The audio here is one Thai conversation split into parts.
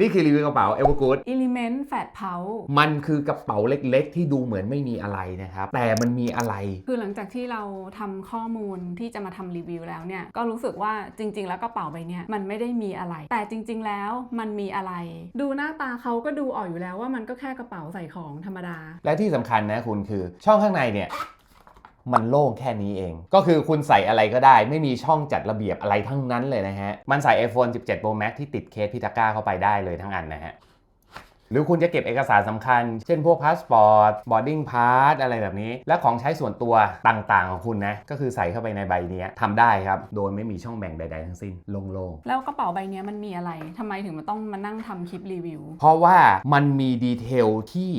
นี่คือรีวิวกระเป๋า Evergood Element Fat Pouch มันคือกระเป๋าเล็กๆ ที่ดูเหมือนไม่มีอะไรนะครับ แต่มันมีอะไร คือหลังจากที่เราทำข้อมูลที่จะมาทำรีวิวแล้วเนี่ย ก็รู้สึกว่าจริง ๆ แล้วกระเป๋าใบเนี้ยมันไม่ได้มีอะไร แต่จริง ๆ แล้วมันมีอะไร ดูหน้าตาเขาก็ดูออกอยู่แล้วว่ามันก็แค่กระเป๋าใส่ของธรรมดา และที่สำคัญนะคุณคือช่องข้างในเนี่ย มันโล่งแค่นี้เอง ก็คือคุณใส่อะไรก็ได้ ไม่มีช่องจัดระเบียบอะไรทั้งนั้นเลยนะฮะ มันใส่ iPhone 17 Pro Max ที่ติดเคสพิตาก้าเข้าไปได้เลยทั้งอันนะฮะ หรือคุณจะเก็บเอกสารสำคัญ เช่นพวกพาสปอร์ตบอร์ดิ้งพาสอะไรแบบนี้ และของใช้ส่วนตัวต่างๆของคุณนะ ก็คือใส่เข้าไปในใบเนี้ยทำได้ครับ โดยไม่มีช่องแบ่งใดๆทั้งสิ้นโล่งๆ แล้วกระเป๋าใบเนี้ยมันมีอะไรทำไมถึงมันต้องมานั่งทำคลิปรีวิว เพราะว่ามันมีดีเทลที่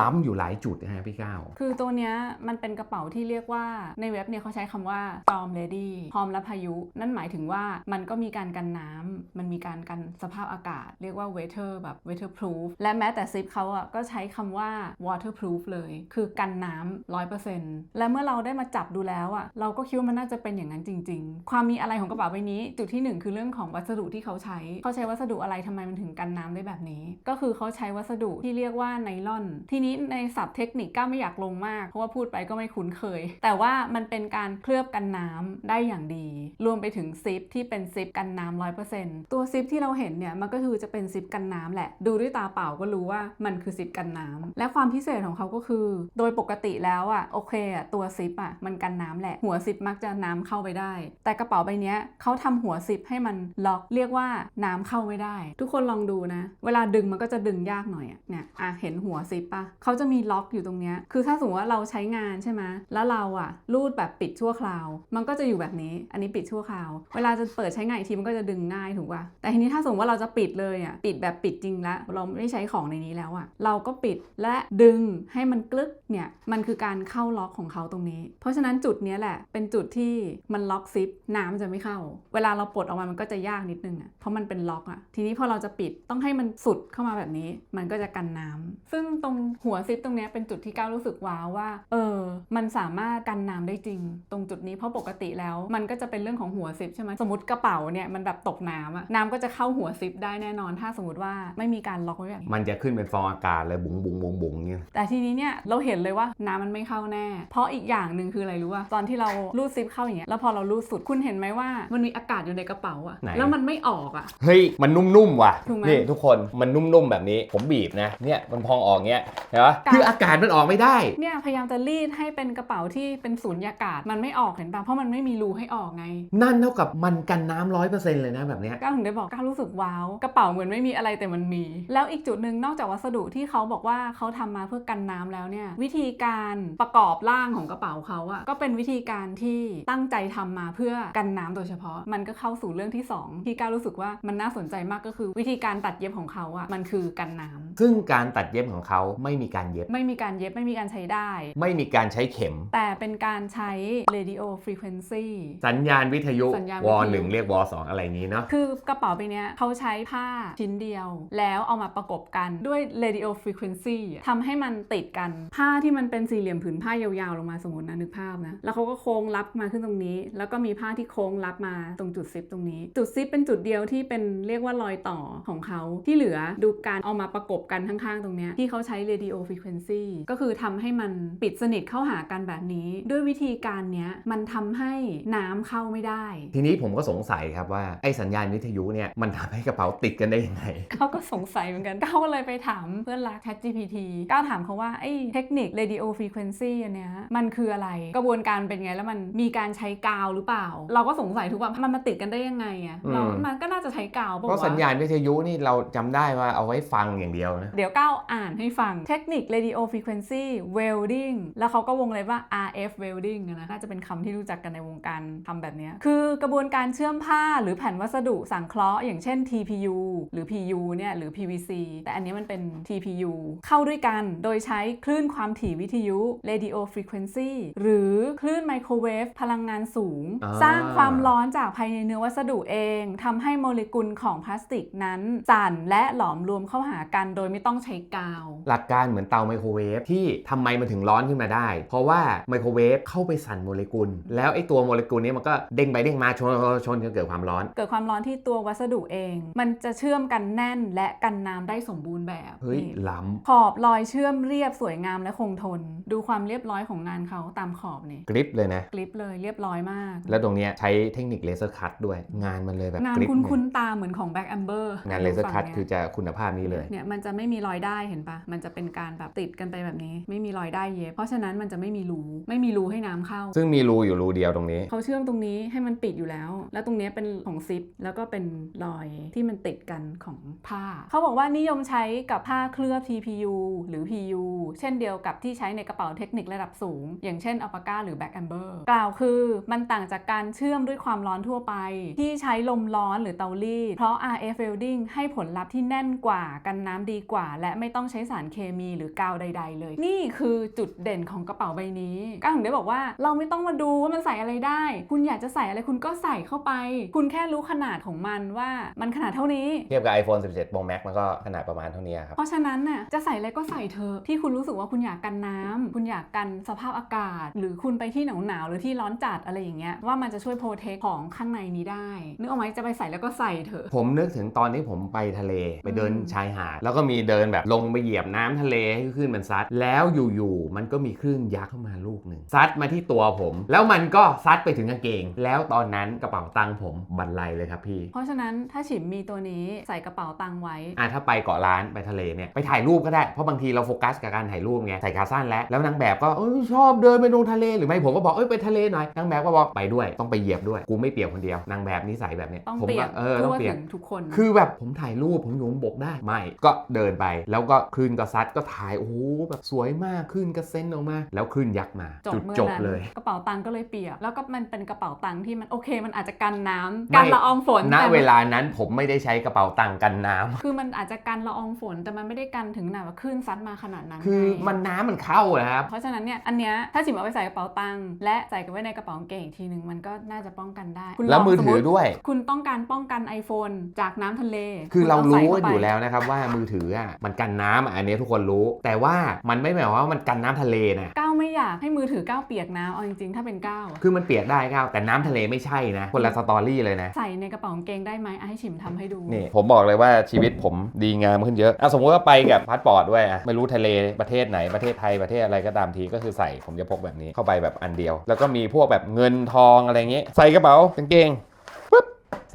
ล้ำๆอยู่หลายจุดนะฮะพี่ก้าวคือตัวเนี้ยมันเป็นกระเป๋าที่เรียกว่าในเว็บเนี่ยเขาใช้คำว่า storm ready พร้อมรับพายุ นั่นหมายถึงว่ามันก็มีการกันน้ำมันมีการกันสภาพอากาศ เรียกว่า weather แบบ weatherproof และแม้แต่ซิปเขาอะก็ใช้คำว่า waterproof เลย คือกันน้ำร้อยเปอร์เซนต์และเมื่อเราได้มาจับดูแล้วอะเราก็คิดว่ามันน่าจะเป็นอย่างนั้นจริง ๆ ความมีอะไรของกระเป๋าใบนี้ จุดที่หนึ่งคือเรื่องของวัสดุที่เขาใช้ เขาใช้วัสดุอะไรทำไมมันถึงกันน้ำได้แบบนี้ ก็คือเขาใช้วัสดุที่เรียกว่าไนลอน ทีนี้ในศัพท์เทคนิคก้าไม่อยากลงมาก เพราะว่าพูดไปก็ไม่คุ้นเคย แต่ว่ามันเป็นการเคลือบกันน้ำได้อย่างดี รวมไปถึงซิปที่เป็นซิปกันน้ำร้อยเปอร์เซ็นต์ตัวซิปที่เราเห็นเนี่ยมันก็คือจะเป็นซิปกันน้ำแหละ ดูด้วยตาเปล่าก็รู้ว่ามันคือซิปกันน้ำและความพิเศษของเขาก็คือ โดยปกติแล้วอะโอเคอะตัวซิปอะมันกันน้ำแหละหัวซิปมักจะน้ำเข้าไปได้ แต่กระเป๋าใบนี้เขาทำหัวซิปให้มันล็อกเรียกว่าน้ำเข้าไม่ได้ ทุกคนลองดูนะ เวลาดึงมันก็จะดึงยากหน่อยอะเนี่ยอะเห็นหัวซิปปะเขาจะมีล็อกอยู่ตรงเนี้ยคือถ้าสมมติว่าเราใช้งานใช่ไหมแล้วเราอะรูดแบบปิดชั่วคราว มันก็จะอยู่แบบนี้ อันนี้ปิดชั่วคราว เวลาจะเปิดใช้งานอีกทีมันก็จะดึงง่ายถูกป่ะแต่ทีนี้ถ้าสมมติว่าเราจะปิดเลยอะปิดแบบปิดจริงล้วเราไม่ใช้ของในนี้แล้วอะเราก็ปิดและดึงให้มันกลึกเนี่ยมันคือการเข้าล็อกของเขาตรงนี้ เพราะฉะนั้นจุดนี้แหละเป็นจุดที่มันล็อกซิปน้ำจะไม่เข้า เวลาเราปลดออกมามันก็จะยากนิดนึงอะเพราะมันเป็นล็อกอะทีนี้พอเราจะปิดต้องให้มันสุดเข้ามาแบบนี้ มันก็จะกันน้ำซึ่งตรงหัวซิปตรงนี้เป็นจุดที่ก้าวรู้สึกว้าวว่า เออ มันสามารถกันน้ำได้จริง ตรงจุดนี้เพราะปกติแล้ว มันก็จะเป็นเรื่องของหัวซิปใช่ไหมสมมติกระเป๋าเนี่ยมันแบบตกน้ำอะน้ำก็จะเข้าหัวซิปได้แน่นอน ถ้าสมมติว่าไม่มีการล็อกไว้แบบมันจะขึ้นเป็นฟองอากาศเลยบุ๋งบุ๋งบุ๋งบุ๋งเนี่ยแต่ทีนี้เนี่ยเราเห็นเลยว่าน้ำมันไม่เข้าแน่ เพราะอีกอย่างหนึ่งคืออะไรรู้ป่ะตอนที่เรารูดซิปเข้าอย่างเงี้ยแล้วพอเรารูดสุดคุณเห็นไหมว่ามันมีอากาศอยู่ในกระเป๋าอะไหน แล้วมันไม่ออกอะ เฮ้ย มันนุ่มๆว่ะ ถูกไหมนี่ทุกคนมันนุ่มๆแบบนี้ ผมบีบนะ เนี่ยมันพองออกเงี้ยเห็นปะกาคืออากาศมันออกไม่ได้ เนี่ยพยายามจะรีดให้เป็นกระเป๋าที่เป็นสูญญากาศมันไม่ออกเห็นป่ะเพราะมันไม่มีรูให้ออกไงนั่นเท่ากับมันกันน้ำร้อยเปอร์เซ็นต์เลยนะแบบเนี้ย ก้าวถึงได้บอกก้าวรู้สึกว้าวกระเป๋าเหมือนไม่มีอะไรแต่มันมี แล้วอีกจุดหนึ่งนอกจากวัสดุที่เขาบอกว่าเขาทำมาเพื่อกันน้ำแล้วเนี่ยวิธีการประกอบร่างของกระเป๋าเขาอะก็เป็นวิธีการที่ตั้งใจทำมาเพื่อกันน้ำโดยเฉพาะ มันก็เข้าสู่เรื่องที่สองที่ก้าวรู้สึกว่ามันน่าสนใจมากก็คือ วิธีการตัดเย็บของเขาอะมันคือกันน้ำซึ่งการตัดเย็บของเขาไม่มีการเย็บ ไม่มีการเย็บไม่มีการใช้ได้ ไม่มีการใช้เข็ม แต่เป็นการใช้ radio frequency สัญญาณวิทยุสัญญาณวิทยุวหนึ่งเรียกวสองอะไรนี้เนาะคือกระเป๋าใบเนี้ยเขาใช้ผ้าชิ้นเดียว แล้วเอามาประกบกันด้วย radio frequency อะทำให้มันติดกัน ผ้าที่มันเป็นสี่เหลี่ยมผืนผ้ายาวๆ ลงมาสมมตินะนึกภาพนะ แล้วเขาก็โค้งรับมาขึ้นตรงนี้ แล้วก็มีผ้าที่โค้งรับมาตรงจุดซิปตรงนี้ จุดซิปเป็นจุดเดียวที่เป็นเรียกว่ารอยต่อของเขาที่เหลือดูการเอามาประกบกันข้างๆ ตรงเนี้ยที่เขาใช้ radio frequency ก็คือทำให้มันปิดสนิทเข้าหากันแบบนี้ ด้วยวิธีการเนี้ยมันทำให้น้ำเข้าไม่ได้ ทีนี้ผมก็สงสัยครับว่าไอ้สัญญาณวิทยุเนี่ยมันทำให้กระเป๋าติดกันได้ยังไงเขาก็สงสัยเหมือนกันก้าวก็เลยไปถามเพื่อนรัก ChatGPT ก้าวถามเขาว่าไอ้เทคนิค radio frequency อันเนี้ยมันคืออะไรกระบวนการเป็นไงแล้วมันมีการใช้กาวหรือเปล่า เราก็สงสัยทุกวันมันมาติดกันได้ยังไงอะอืมเรามันก็น่าจะใช้กาวปะเพราะวะสัญญาณวิทยุนี่เราจำได้ว่าเอาไว้ฟังอย่างเดียวนะ เดี๋ยวก้าวอ่านให้ฟังเทคนิค radio frequency welding แล้วเขาก็วงเลยว่า RF welding อะนะน่าจะเป็นคำที่รู้จักกันในวงการทำแบบเนี้ยคือกระบวนการเชื่อมผ้าหรือแผ่นวัสดุสังเคราะห์อย่างเช่น TPU หรือ PU เนี่ยหรือ PVC แต่อันนี้มันเป็น TPU เข้าด้วยกันโดยใช้คลื่นความถี่วิทยุ radio frequency หรือคลื่นไมโครเวฟพลังงานสูงอ่าสร้างความร้อนจากภายในเนื้อวัสดุเองทำให้โมเลกุลของพลาสติกนั้น สั่นและหลอมรวมเข้าหากันโดยไม่ต้องใช้กาว หลักการเหมือนเตาไมโครเวฟที่ทำไมมันถึงร้อนขึ้นมาได้ เพราะว่าไมโครเวฟเข้าไปสั่นโมเลกุล แล้วไอ้ตัวโมเลกุลเนี้มันก็เด้งไปเด้งมาชนชนจนเกิดความร้อน เกิดความร้อนที่ตัววัสดุเอง มันจะเชื่อมกันแน่นและกันน้ำได้สมบูรณ์แบบเฮ้ยนี่ล้ขอบรอยเชื่อมเรียบสวยงามและคงทน ดูความเรียบร้อยของงานเขาตามขอบนี่ำกริปเลยนะกริปเลยเรียบร้อยมาก แล้วตรงเนี้ยใช้เทคนิคเลเซอร์คัตด้วย งานมันเลยแบบงานกริปคุ้นเนี่ยคุ้นๆตาเหมือนของแบ็กแอมเบอร์งานเลเซอร์คัตคือจะคุณภาพนี้เลยเนี่ยมันจะไม่มีรอยได้เห็นปะมันจะเป็นการแบบติดกันไปแบบนี้ ไม่มีรอยได้เย็บเพราะฉะนั้นมันจะไม่มีรูไม่มีรูให้น้ำเข้า ซึ่งมีรูอยู่รูเดียวตรงนี้เขาเชื่อมตรงนี้ให้มันปิดอยู่แล้ว แล้วตรงนี้เป็นของซิปแล้วก็เป็นรอยที่มันติดกันของผ้าเขาบอกว่านิยมใช้กับผ้าเคลือบ TPU หรือ PU เช่นเดียวกับที่ใช้ในกระเป๋าเทคนิคระดับสูง อย่างเช่นอัลปาก้าหรือแบ็กแอมเบอร์กล่าวคือมันต่างจากการเชื่อมด้วยความร้อนทั่วไป ที่ใช้ลมร้อนหรือเตารีดเพราะ RF welding ให้ผลลัพธ์ที่แน่นกว่ากันน้ำดีกว่า และไม่ต้องใช้สารเคมีหรือกาวใด ๆ เลย นี่คือจุดเด่นของกระเป๋าใบนี้ก้าถึงได้บอกว่าเราไม่ต้องมาดูว่ามันใส่อะไรได้ คุณอยากจะใส่อะไรคุณก็ใส่เข้าไป คุณแค่รู้ขนาดของมันว่ามันขนาดเท่านี้ เทียบกับ iPhone 17 Pro Max มันก็ขนาดประมาณเท่านี้ครับ เพราะฉะนั้นน่ะจะใส่อะไรก็ใส่เธอะที่คุณรู้สึกว่าคุณอยากกันน้ำคุณอยากกันสภาพอากาศ หรือคุณไปที่หนาวหนาวๆหรือที่ร้อนจัดอะไรอย่างเงี้ยว่ามันจะช่วยโปรเทคของข้างในนี้ได้นึกออกไหมจะไปใส่แล้วก็ใส่เถอะ ผมนึกถึงตอนที่ผมไปทะเลไปเดินอืมชายหาดแล้วก็มีเดินแบบลงไปเหยียบน้ำทะเลให้คลื่นมันซัด แล้วอยู่ๆมันก็มีคลื่นยักษ์เข้ามาลูกหนึ่งซัดมาที่ตัวผม แล้วมันก็ซัดไปถึงกางเกง แล้วตอนนั้นกระเป๋าตังค์ผมบันไลเลยครับพี่ เพราะฉะนั้นถ้าฉิมมีตัวนี้ใส่กระเป๋าตังค์ไว้อะถ้าไปเกาะล้านไปทะเลเนี่ยไปถ่ายรูปก็ได้เพราะบางทีเราโฟกัสกับการถ่ายรูปไงใส่ขาสั้นแล้วแล้วนางแบบก็เอยชอบเดินไปลงทะเลหรือไม่ผมก็บอกเอ้ยไปทะเลหน่อยนางแบบก็บอกไปด้วยต้องไปเหยียบด้วยกูไม่เปียกคนเดียวนางแบบนิสัยแบบเนี้ยต้องผมเปียก็กเออต้องทั่วเปียกถึงทุกคน คือแบบผมถ่ายรูปผมอยู่บนบกได้ไม่ก็เดินไปแล้วก็คลื่นก็ซัดก็ถ่ายโอ้โหแบบสวยมากคลื่นก็เส้นออกมา แล้วคลื่นยักษ์มาจบจุดเมื่อจบนั้นเลย กระเป๋าตังค์ก็เลยเปียกแล้วก็มันเป็นกระเป๋าตังค์ที่มันโอเค มันอาจจะกันน้ำไม่กันละอองฝนณแต่มันเวลานั้นผมไม่ได้ใช้กระเป๋าตังค์กันน้ำคือมันอาจจะกันละอองฝนแต่มันไม่ได้กันถึงขนาดว่าคลื่นซัดมาขนาดนั้นคือไงมันน้ำมันเข้านะครับ เพราะฉะนั้นเนี่ยอันเนี้ยถ้าจิ๋มเอาไปใส่กระเป๋าตังค์และใส่กันไว้ในกระเป๋ากางเกงอีกทีหนึ่งมันก็น่าจะป้องกันได้คุณแล้วลงมือถือสติด้วย คุณต้องการป้องกัน iPhone จากน้ำทะเล คือเราณใส่รู้ข้กันไปอยู่แล้วนะครับว่ามือถืออะมันกันน้ำอะอันนี้ทุกคนรู้ แต่ว่ามันไม่หมายความว่ามันกันน้ำทะเลนะก้าวไม่อยากให้มือถือก้าวเปียกน้ำเอาจริงๆถ้าเป็นก้าวคือมันเปียกได้ครับแต่น้ำทะเลไม่ใช่นะ คนละสตอรี่เลยนะใส่ในกระเป๋ากางเกงได้ไหมอะให้ฉิมทำให้ดูนี่ผมบอกเลยว่าชีวิตผมดีงามขึ้นเยอะอะสมมติว่าไปกับพาสปอร์ตด้วยอะไม่รู้ทะเลประเทศไหนประเทศไทยประเทศอะไรก็ตามทีก็คือใส่ผมจะพกแบบนี้เข้าไปแบบอันเดียว แล้วก็มีพวกแบบเงินทองอะไรเงี้ยใส่กระเป๋ากางเกง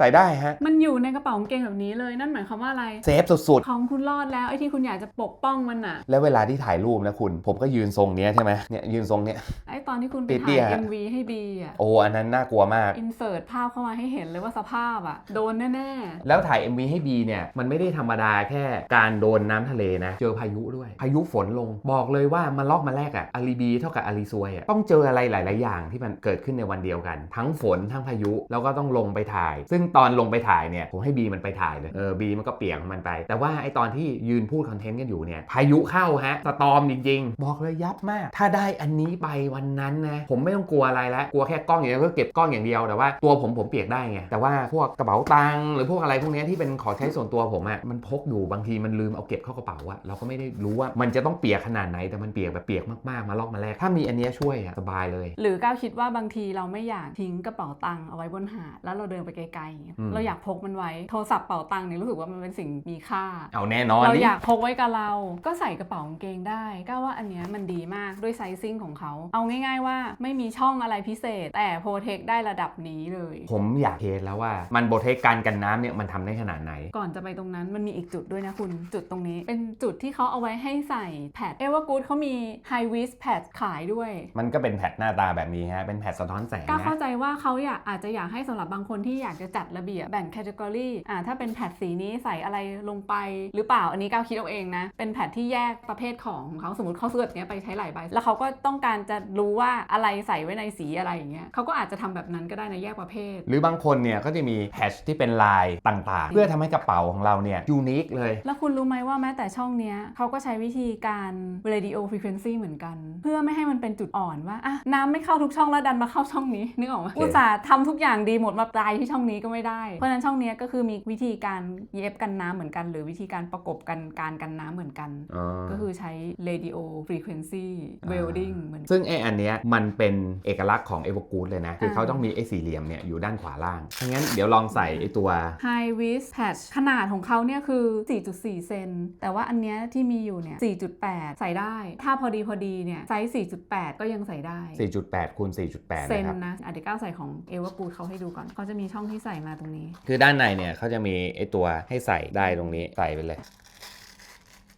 ใส่ได้ฮะ มันอยู่ในกระเป๋ากางเกงแบบนี้เลยนั่นหมายความว่าอะไร เซฟสุดของคุณรอดแล้วไอ้ที่คุณอยากจะปกป้องมันอะ ๆ แล้วเวลาที่ถ่ายรูปนะคุณ ผมก็ยืนทรงเนี้ยใช่ไหมเนี่ยยืนทรงเนี้ย ไอ้ตอนที่คุณไปเตี้ถ่ายยๆ MV ให้บีอะ โอ้อันนั้นน่ากลัวมาก อินเสิร์ตภาพเข้ามาให้เห็นเลยว่าสภาพอะ โดนแน่ แล้วถ่าย MV ให้บีเนี่ย มันไม่ได้ธรรมดาแค่การโดนน้ำทะเลนะ เจอพายุด้วย พายุฝนลง บอกเลยว่ามาลอกมาแรกอะอาลีบีเท่ากับอาลีซวยอะต้องเจออะไรหลาย ๆ อย่างที่มันเกิดขึ้นในวันเดียวกัน ทั้งฝนทั้งพายุ แล้วก็ต้องลงไปถ่าย ซึ่งตอนลงไปถ่ายเนี่ยผมให้บีมันไปถ่ายเลยเออบีมันก็เปียกของมันไป แต่ว่าไอตอนที่ยืนพูดคอนเทนต์กันอยู่เนี่ยพายุเข้าฮะสตอมจริงๆ บอกเลยยับมาก ถ้าได้อันนี้ไปวันนั้นนะผมไม่ต้องกลัวอะไรแล้วกลัวแค่กล้องอย่างเดียวก็เก็บกล้องอย่างเดียวแต่ว่าตัวผมผมเปียกได้ไงแต่ว่าพวกกระเป๋าตังค์หรือพวกอะไรพวกนี้ที่เป็นของใช้ส่วนตัวผมอะมันพกอยู่บางทีมันลืมเอาเก็บเข้ากระเป๋าอะเราก็ไม่ได้รู้ว่ามันจะต้องเปียกขนาดไหนแต่มันเปียกแบบเปียกมากๆมาลอกมาแรกถ้ามีอันนี้ช่วยอะสบายเลย หรือก้าวคิดว่าบางทีเราไม่อยากทิ้งกระเป๋าตังค์เอาไว้บนหาดแล้วเราเดินไปไกลอืมๆเราอยากพกมันไว้โทรศัพท์เป๋าตังค์เนี่ยรู้สึกว่ามันเป็นสิ่งมีค่า เอาแน่นอนเราดิอยากพกไว้กับเรา ก็ใส่กระเป๋ากางเกงได้ก้าวว่าอันเนี้ยมันดีมากด้วยไซซิ่งของเขา เอาง่าย ๆว่าไม่มีช่องอะไรพิเศษ แต่โปรเทคได้ระดับนี้เลย ผมอยากเทสแล้วว่ามันโบเทคการกันน้ำเนี่ยมันทำได้ขนาดไหน ก่อนจะไปตรงนั้นมันมีอีกจุดด้วยนะคุณจุดตรงนี้ เป็นจุดที่เขาเอาไว้ให้ใส่แพดเอเวอร์กูดเขามีไฮวิสแพดขายด้วย มันก็เป็นแพทหน้าตาแบบนี้ฮะเป็นแพทสะท้อนแสงก้าวนะเข้าใจว่าเขาอยากอาจจะอยากให้สำหรับบางคนที่อยากจะจัดระเบียบแบ่งแคตตากรีอ่าถ้าเป็นแพดสีนี้ใส่อะไรลงไปหรือเปล่าอันนี้ก้าวคิดเอาเองนะ เป็นแพดที่แยกประเภทของของเขาสมมติเขาซื้อแบบเนี้ยไปใช้หลายใบ แล้วเขาก็ต้องการจะรู้ว่าอะไรใส่ไว้ในสีอะไรอย่างเงี้ยเขาก็อาจจะทำแบบนั้นก็ได้นะแยกประเภท หรือบางคนเนี่ยก็จะมีแพชที่เป็นลายต่างๆ เพื่อทำให้กระเป๋าของเราเนี่ยยูนิคเลย แล้วคุณรู้ไหมว่าแม้แต่ช่องเนี้ยเขาก็ใช้วิธีการ radio frequency เหมือนกัน เพื่อไม่ให้มันเป็นจุดอ่อนว่าอะน้ำไม่เข้าทุกช่องแล้วดันมาเข้าช่องนี้นึกออกไหมโอเคอุตส่าห์ทำทุกอย่างดีหมดมาปลายที่ช่องนี้ก็ไม่ได้ เพราะฉะนั้นช่องเนี้ยก็คือมีวิธีการเย็บกันน้ำเหมือนกัน หรือวิธีการประกบกันการกันน้ำเหมือนกันอ๋อก็คือใช้ radio frequency welding เหมือนซึ่งไออันเนี้ยมันเป็นเอกลักษณ์ของเอ o วกู d เลยนะ คือเขาต้องมีไอสี่เหลี่ยมเนี่ยอยู่ด้านขวาล่างงั้นเดี๋ยวลองใส่ไอตัว High vis patch ขนาดของเขาเนี่ยคือ 4.4 เซนแต่ว่าอันเนี้ยที่มีอยู่เนี่ย 4.8 ใส่ได้ ถ้าพอดีพอดีเนี่ยไซส์ 4.8 ก็ยังใส่ได้ 4.8คูณ4.8เซนนะครับนะอะเดี๋ยวก้าวใส่ของเอวากูดเขาให้ดูก่อนเขาจะมีช่องที่ใส่มาตรงนี้ คือด้านในเนี่ยเขาจะมีไอตัวให้ใส่ได้ตรงนี้ใส่ไปเลย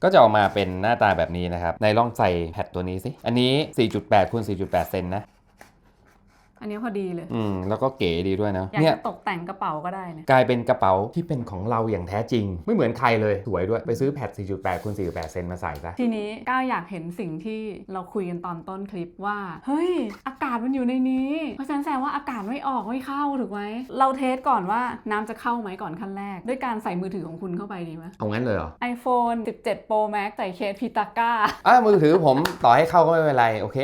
ก็จะออกมาเป็นหน้าตาแบบนี้นะครับในลองใส่แพดตัวนี้สิ อันนี้ 4.8คูณ4.8 เซนนะ อันนี้พอดีเลย อืมแล้วก็เก๋ดีด้วยนะอยากเนี่ย จะตกแต่งกระเป๋าก็ได้เนี่ยกลายเป็นกระเป๋าที่เป็นของเราอย่างแท้จริง ไม่เหมือนใครเลย สวยด้วยไปซื้อแพด4.8คูณ4.8 เซนมาใส่ซะ ทีนี้ก้าวอยากเห็นสิ่งที่เราคุยกันตอนต้นคลิปว่า เฮ้ย อากาศมันอยู่ในนี้ เพราะฉะนั้นแสดงว่าอากาศไม่ออกไม่เข้าถูกไหมเราเทสก่อนว่าน้ำจะเข้าไหมก่อนขั้นแรก ด้วยการใส่มือถือของคุณเข้าไปดีไหม เอางั้นเลยเหรอ iPhone 17 Pro Max ใส่เคสพิตาก้า อะมือถือผม ต่อให้เข้าก็ไม่เป็นไร โอเค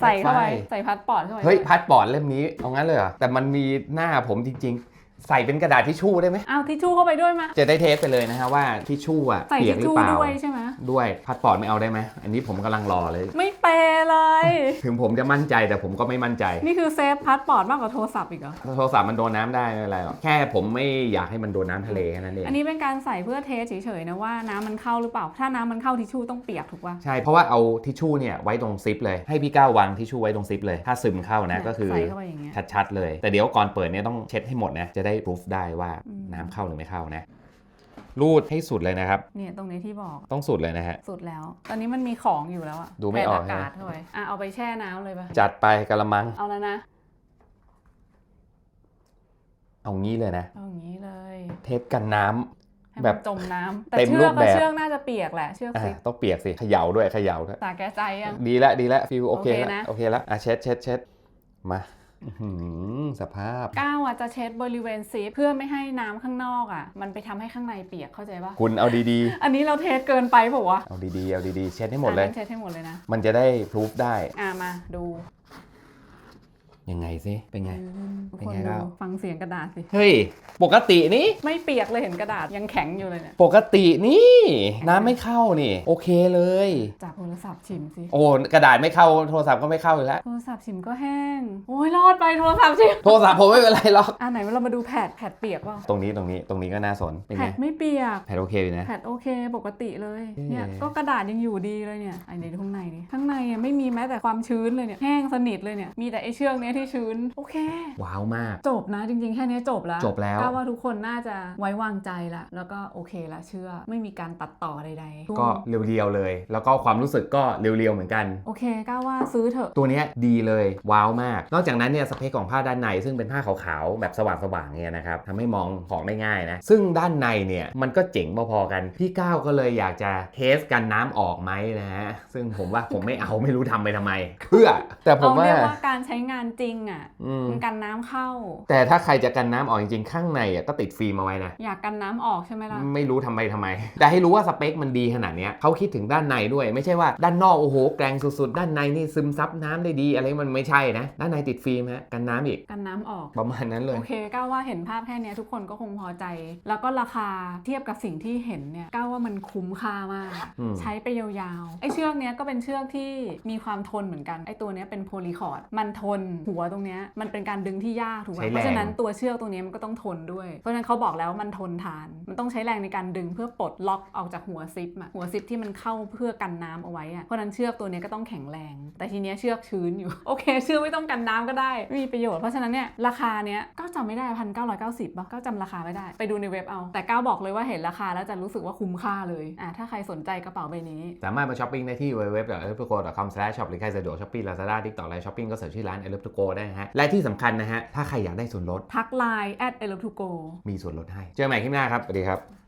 ใส่เข้าไปใช่ใส่พาสปอร์ตเข้าไป เฮ้ยพัดบอร์ดเล่มนี้เอางั้นเลยเหรอแต่มันมีหน้าผมจริงๆ ใส่เป็นกระดาษทิชชู่ได้ไหมเอาทิชชู่เข้าไปด้วยมาจะได้เทสไปเลยนะฮะว่าทิชชู่อะใส่เปีทิยชกหรือชู่เปล่า ด้วยใช่ไหมด้วยพัดปอร์ตไม่เอาได้ไหมอันนี้ผมกำลังรอเลย ไม่เปย์เลย ถึงผมจะมั่นใจแต่ผมก็ไม่มั่นใจ นี่คือเซฟพาสปอร์ตมากกว่าโทรศัพท์อีกเหรอ โทรศัพท์มันโดนน้ำได้ไม่เป็นไรหรอกแค่ผมไม่อยากให้มันโดนน้ำทะเลแค่นั้นเองอันนี้เป็นการใส่เพื่อเทสเฉยๆนะว่าน้ำมันเข้าหรือเปล่า ถ้าน้ำมันเข้าทิชชู่ต้องเปียกถูกป่ะ ใช่เพราะว่าเอาทิชชู่เนี่ยไว้ตรงซิปเลยให้พี่ก้าววางทิชชู่ไว้ตรงซิปเลย ถ้าซึมเข้านะก็คือใส่เข้าไปอย่างเงี้ย ชัดๆเลย แต่เดี๋ยวก่อนเปิดเนี่ยต้องเช็ดให้หมดนะจะได้พิสูจได้ว่าอืมน้ำเข้าหรือไม่เข้านะรูดให้สุดเลยนะครับ เนี่ยตรงนี้ที่บอกต้องสุดเลยนะฮะ สุดแล้ว ตอนนี้มันมีของอยู่แล้วอะดูไม่ออกแผ่นอากาศเข้าไปอะเอาไปแช่น้ำเลยป่ะจัดไปกระมัง เอาแล้วนะ เอางี้เลยนะ เอาอย่างนี้เลย เทสกันน้ำให้แบมับนจมน้ำแต่เต็มเชืรูอกปก็แบบเชือกน่าจะเปียกแหละเชือกอะซิปต้องเปียกสิเขย่าด้วยเขย่าด้วยสาแก้ใจยังดีละดีละฟิลโอเคโอเคละนะโอเคละอะเช็ดเช็ดเช็ดมาอื้อหือ สภาพก้าวอะจะเช็ดบริเวณซิปเพื่อไม่ให้น้ำข้างนอกอะ มันไปทำให้ข้างในเปียกเข้าใจป่ะคุณเอาดีอันนี้เราเทสเกินไปเปล่าวะๆเอาดีๆเอาดีๆเช็ดให้หมดเลยอะงั้นเช็ดให้หมดเลยนะมันจะได้พิสูจได้อะมาดู ยังไงสิเป็นไง ทุกเป็นคนไงดูก้าวฟังเสียงกระดาษสิ เฮ้ย ปกตินี่ ไม่เปียกเลยเห็นกระดาษยังแข็งอยู่เลยเนี่ย ปกตินี่ น้ำไม่เข้านี่ โอเคเลยจากโทรศัพท์ชิมสิ โอ้กระดาษไม่เข้าโทรศัพท์ก็ไม่เข้าอยู่แล้ว โทรศัพท์ชิมก็แห้ง โอ้ยรอดไปโทรศัพท์ชิมโทรศัพท์ผมไม่เป็นไรหรอก อะไหนเรามาดูแผดแผดเปียกเปล่าตรงนี้ตรงนี้ตรงนี้ก็น่าสนเป็นแผไงดไม่เปียก แผ่นโอเคอยู่นะ แผดโอเคปกติเลยเอ๊ะเนี่ยก็กระดาษยังอยู่ดีเลยเนี่ยไอ้เดี๋ยวดูข้างในดิข้างในอะไม่มีแม้แต่ความชื้นเลยเนี่ย แห้งสนิทเลยเนี่ย มีแต่ไอ้เชือกเนี้ยที่ชื้น โอเค ว้าวมาก จบนะจริงๆ แค่นี้จบแล้วจบแล้วก้าวว่าทุกคนน่าจะไว้วางใจละแล้วก็โอเคละเชื่อไม่มีการตัดต่อใดๆ ก็เรียวๆเลย แล้วก็ความรู้สึกก็เรียวๆเหมือนกัน โอเคก้าวว่าซื้อเถอะ ตัวเนี้ยดีเลยว้าวมาก นอกจากนั้นเนี่ยสเปคของผ้าด้านใน ซึ่งเป็นผ้าขาวๆแบบสว่างๆเนี่ยนะครับทำให้มองของได้ง่ายนะ ซึ่งด้านในเนี่ยมันก็เจ๋งพอๆกัน พี่ก้าวก็เลยอยากจะเทสกันน้ำออกไหมนะฮะซึ่งผมว่าผมไม่เอาไม่รู้ทำไปทำไมเพื่อแต่ผมเอาว่าเรียกว่าการใช้งานจริงอะอืมมันกันน้ำเข้า แต่ถ้าใครจะกันน้ำออกจริงๆ ข้างในอะก็ติดฟิล์มเอาไว้นะ อยากกันน้ำออกใช่ไหมล่ะ ไม่รู้ทำไมทำไม แต่ให้รู้ว่าสเปคมันดีขนาดเนี้ยเขาคิดถึงด้านในด้วย ไม่ใช่ว่าด้านนอกโอ้โหแกร่งสุดๆ ด้านในนี่ซึมซับน้ำได้ดี อะไรมันไม่ใช่นะ ด้านในติดฟิล์มฮะกันน้ำอีกกันน้ำออกประมาณนั้นเลยโอเคก้าวว่าเห็นภาพแค่เนี้ยทุกคนก็คงพอใจ แล้วก็ราคาเทียบกับสิ่งที่เห็นเนี่ยก้าวว่ามันคุ้มค่ามากอืมใช้ไปยาวๆไอ้เชือกเนี้ยก็เป็นเชือกที่มีความทนเหมือนกันไอ้ตัวเนี้ยเป็นโพลีคอร์ดมันทนหัวตรงเนี้ยมันเป็นการดึงที่ยากถูกไหมใช้แรง เพราะฉะนั้นตัวเชือกตรงเนี้ยมันก็ต้องทนด้วย เพราะฉะนั้นเขาบอกแล้วว่ามันทนทาน มันต้องใช้แรงในการดึงเพื่อปลดล็อกออกจากหัวซิปอะหัวซิปที่มันเข้าเพื่อกันน้ำเอาไว้อะเพราะฉะนั้นเชือกตัวเนี้ยก็ต้องแข็งแรง แต่ทีเนี้ยเชือกชื้นอยู่ โอเค เชือกไม่ต้องกันน้ำก็ได้ไม่มีประโยชน์เพราะฉะนั้นเนี่ยราคาเนี้ยก็จำไม่ได้พันเก้าร้อยเก้าสิบป่ะก็จำราคาไม่ได้ไปดูในเว็บเอา แต่ก้าวบอกเลยว่าเห็นราคาแล้วจะรู้สึกว่าคุ้มค่าเลยอะถ้าใครสนใจกระเป๋าใบนี้ สามารถมาช้อปปิ้งได้ที่ www.eleptogo.com/shop หรือใครสะดวกช้อปปี้ Lazada TikTok ไลน์ช้อปปิ้งก็เสิร์ชชื่อร้าน eleptogo go ได้นะฮะ และที่สำคัญนะฮะ ถ้าใครอยากได้ส่วนลดทักไลน์ at i love to go มีส่วนลดให้ เจอกันใหม่คลิปหน้าครับ สวัสดีครับ